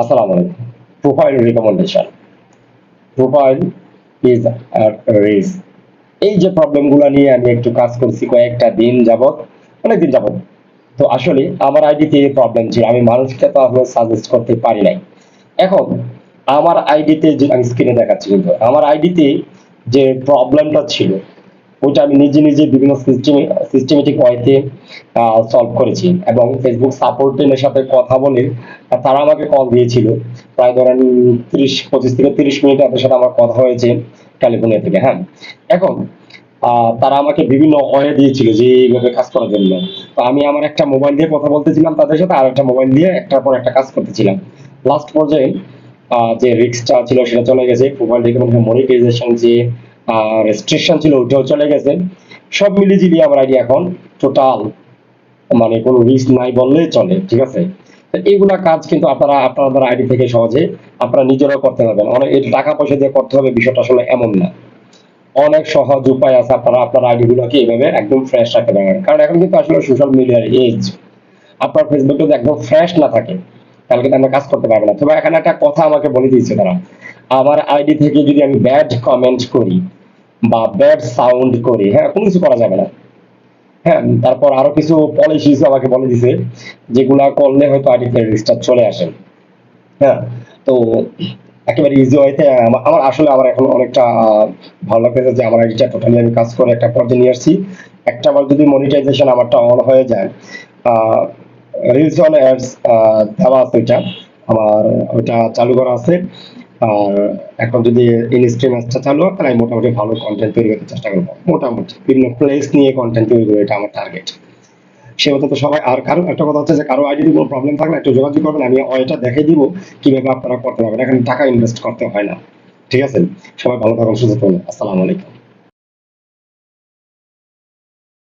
আসসালামু আলাইকুম। Profile recommendation profile is রিস এই যে প্রবলেমগুলো নিয়ে আমি একটু কাজ করছি কয়েকটা দিন যাবত অনেক দিন যাবত তো আসলে আমার আইডিতে এই প্রবলেম ছিল, আমি মানুষকে তো আসলে সাজেস্ট করতে পারি নাই। এখন আমার আইডিতে যে আমি স্ক্রিনে দেখাচ্ছি কিন্তু, আমার আইডিতে যে প্রবলেমটা ছিল ওইটা আমি নিজে নিজে বিভিন্ন সিস্টেমে সিস্টেমেটিক ওয়েতে সলভ করেছি এবং ফেসবুক সাপোর্ট টিমের সাথে কথা বলে তারা আমাকে কল দিয়েছিল। প্রায় ধরেন তিরিশ, পঁচিশ থেকে তিরিশ মিনিট তাদের সাথে আমার কথা হয়েছে ক্যালিফোর্নিয়া থেকে হ্যাঁ। এখন তারা আমাকে বিভিন্ন ওয়ে দিয়েছিল যে এইভাবে কাজ করার জন্য। তো আমি আমার একটা মোবাইল দিয়ে কথা বলতেছিলাম তাদের সাথে, আর একটা মোবাইল দিয়ে একটার পর একটা কাজ করতেছিলাম। লাস্ট পর্যায়ে যে রিক্সটা ছিল সেটা চলে গেছে। মোবাইল থেকে মনিটাইজেশন যে রেস্ট্রিকশন ছিল চলে গেছে। সব মিলিয়ে ঝিলিয়ে আমার এখন টোটাল মানে কোনো রিস্ক নাই বললে চলে, ঠিক আছে? এইগুলা কাজ কিন্তু আপনারা আইডি থেকে সহজে আপনারা নিজেরাও করতে পারবেন। অনেক টাকা পয়সা দিয়ে করতে হবে বিষয়টা আসলে এমন না। অনেক সহজ উপায় আছে আপনারা, আপনার আইডি গুলোকে এইভাবে একদম ফ্রেশ রাখতে পারবেন। কারণ এখন কিন্তু আসলে সোশ্যাল মিডিয়ার এজ আপনার ফেসবুক যদি একদম ফ্রেশ না থাকে, তাহলে কিন্তু আমরা কাজ করতে পারব না। তবে এখানে একটা কথা আমাকে বলে দিয়েছে তারা আমার আইডি থেকে যদি আমি ব্যাড কমেন্ট করি বা ব্যাড সাউন্ড করি। হ্যাঁ কোনো কিছু করা যাবে না। হ্যাঁ তারপর আরও কিছু পলিসিস আমাকে বলে দিছে, যেগুলা করলে হয়তো আইডিতে রেজিস্টার চলে আসে। হ্যাঁ তো একেবারে ইজি ওয়েতে আমার আসলে আমার এখন অনেকটা ভালো লাগতেছে যে আমার আইডিটা টোটালি আমি কাজ করে একটা পর্যায়ে নিয়ে আসছি। একটা আবার যদি মনিটাইজেশন আমারটা অন হয়ে যায় রিলস অন অ্যাডস দেওয়া আছে ওইটা। আমার, ওইটা চালু করা আছে। এখন যদি ইনস্ট্রিম অ্যাডসটা চালু হয় তাহলে মোটামুটি ভালো কন্টেন্ট তৈরি করতে চেষ্টা করব। মোটামুটি বিভিন্ন প্লেস নিয়ে কন্টেন্ট তৈরি করব এটা আমার টার্গেট সে মতো তো সবাই, আর কারও, একটা কথা হচ্ছে যে কারও আইডি কোনো প্রবলেম থাকলে একটু যোগাযোগ করবেন, আমি ওইটা দেখে দিব, কীভাবে আপনারা করতে পারবেন। এখানে টাকা ইনভেস্ট করতে হয় না। ঠিক আছে? সবাই ভালো থাকুন, সুস্থ থাকুন। আসসালামু আলাইকুম।